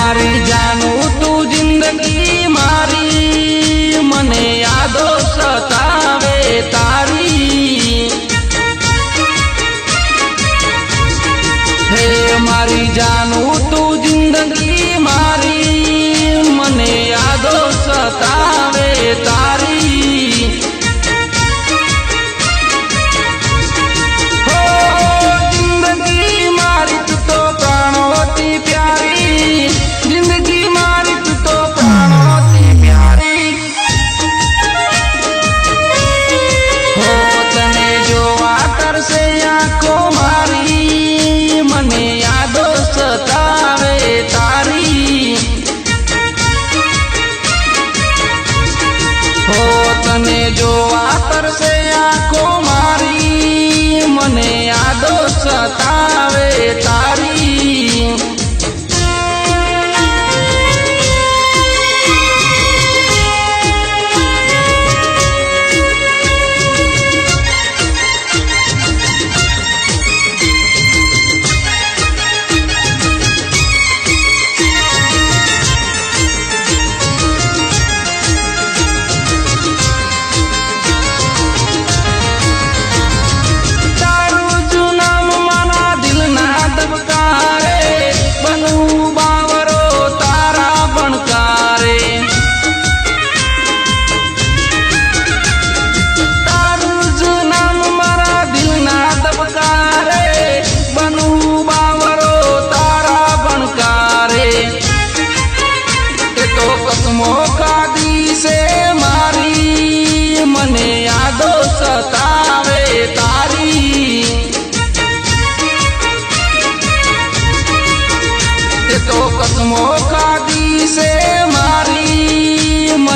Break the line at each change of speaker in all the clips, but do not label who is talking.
મારી જાનું સતાવે તારી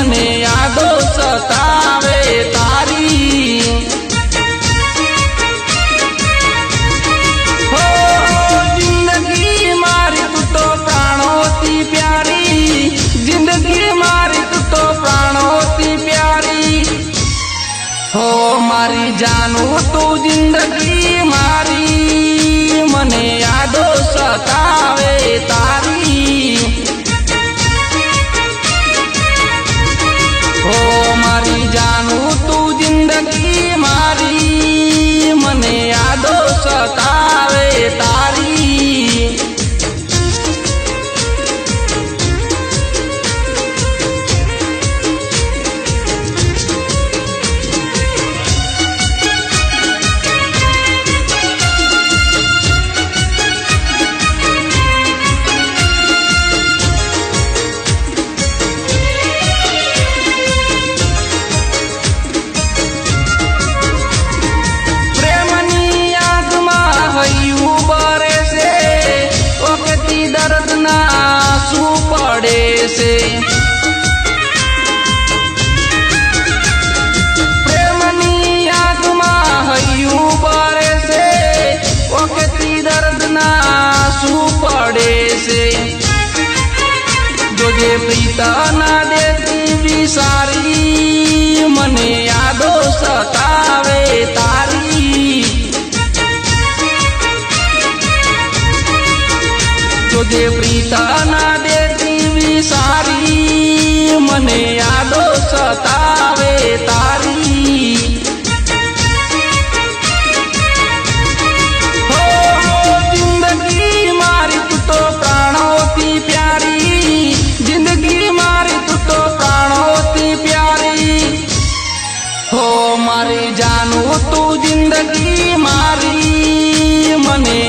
મને યાદો સતાવે તારી. પ્યારી. જિંદગી મારી તો પ્રાણોથી પ્યારી. હો, મારી જાનું તું જિંદગી મારી. મને યાદો સતાવે તારી. છે. પ્રેમની યાદમાં હૈયું બરે છે. વખતી દર્દના શું પડે છે. જોજે પ્રીતા ના દેતી વિસારી મને યાદો સતાવે તારી. જોજે પ્રીતા ના દેતી સારી, મને યાદો સતાવે તારી. મારી તું તો પ્રાણોથી પ્યારી. જિંદગી મારી તું તો પ્રાણોથી પ્યારી. હો, મારી જાનું તું જિંદગી મારી. મને